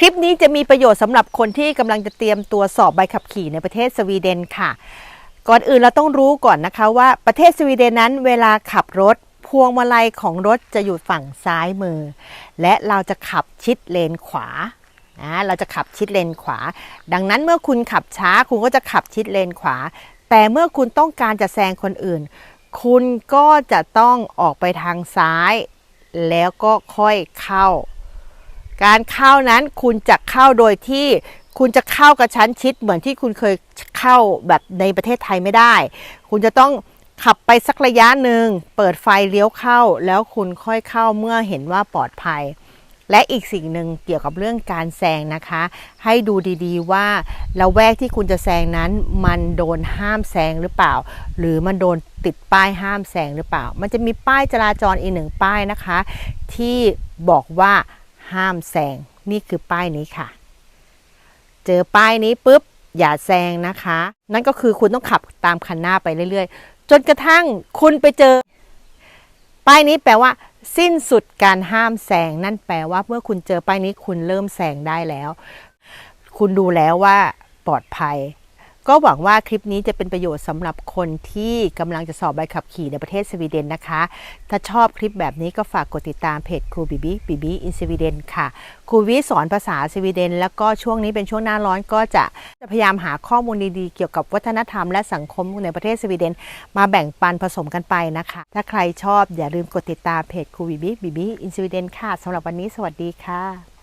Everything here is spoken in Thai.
คลิปนี้จะมีประโยชน์สำหรับคนที่กำลังจะเตรียมตัวสอบใบขับขี่ในประเทศสวีเดนค่ะ ก่อนอื่นเราต้องรู้ก่อนนะคะว่าประเทศสวีเดนนั้นเวลาขับรถพวงมาลัยของรถจะอยู่ฝั่งซ้ายมือ และเราจะขับชิดเลนขวานะเราจะขับชิดเลนขวา ดังนั้นเมื่อคุณขับช้าคุณก็จะขับชิดเลนขวา แต่เมื่อคุณต้องการจะแซงคนอื่น คุณก็จะต้องออกไปทางซ้าย แล้วก็ค่อยเข้า การเข้านั้นคุณจะเข้าโดยที่คุณจะเข้ากระชั้นชิดเหมือนที่คุณเคยเข้าแบบในประเทศไทยไม่ได้ คุณจะต้องขับไปสักระยะหนึ่งเปิดไฟเลี้ยวเข้า แล้วคุณค่อยเข้าเมื่อเห็นว่าปลอดภัย และอีกสิ่งหนึ่งเกี่ยวกับเรื่องการแซงนะคะ ให้ดูดีๆว่าละแวกที่คุณจะแซงนั้น มันโดนห้ามแซงหรือเปล่า หรือมันโดนติดป้ายห้ามแซงหรือเปล่า มันจะมีป้ายจราจรอีกหนึ่งป้ายนะคะ ที่บอกว่า ห้ามแซงนี่คือป้ายนี้ค่ะ เจอป้ายนี้ปุ๊บอย่าแซงนะคะ นั่นก็คือคุณต้องขับตามคันหน้าไปเรื่อยๆ จนกระทั่งคุณไปเจอ ป้ายนี้แปลว่า สิ้นสุดการห้ามแซงนั่นแปลว่าเมื่อคุณเจอป้ายนี้คุณเริ่มแซงได้แล้ว คุณดูแล้วว่าปลอดภัย ก็หวังว่าคลิปนี้จะเป็นประโยชน์สำหรับคนที่กำลังจะสอบใบขับขี่ในประเทศสวีเดนนะคะ ถ้าชอบคลิปแบบนี้ก็ฝากกดติดตามเพจครูบีบีบีบีอินสวีเดนค่ะ ครูวิสอนภาษาสวีเดน แล้วก็ช่วงนี้เป็นช่วงหน้าร้อนก็จะจะพยายามหาข้อมูลดีๆ เกี่ยวกับวัฒนธรรมและสังคมในประเทศสวีเดน มาแบ่งปันผสมกันไปนะคะ ถ้าใครชอบอย่าลืมกดติดตามเพจครูบีบีบีบีอินสวีเดนค่ะสำหรับวันนี้สวัสดีค่ะ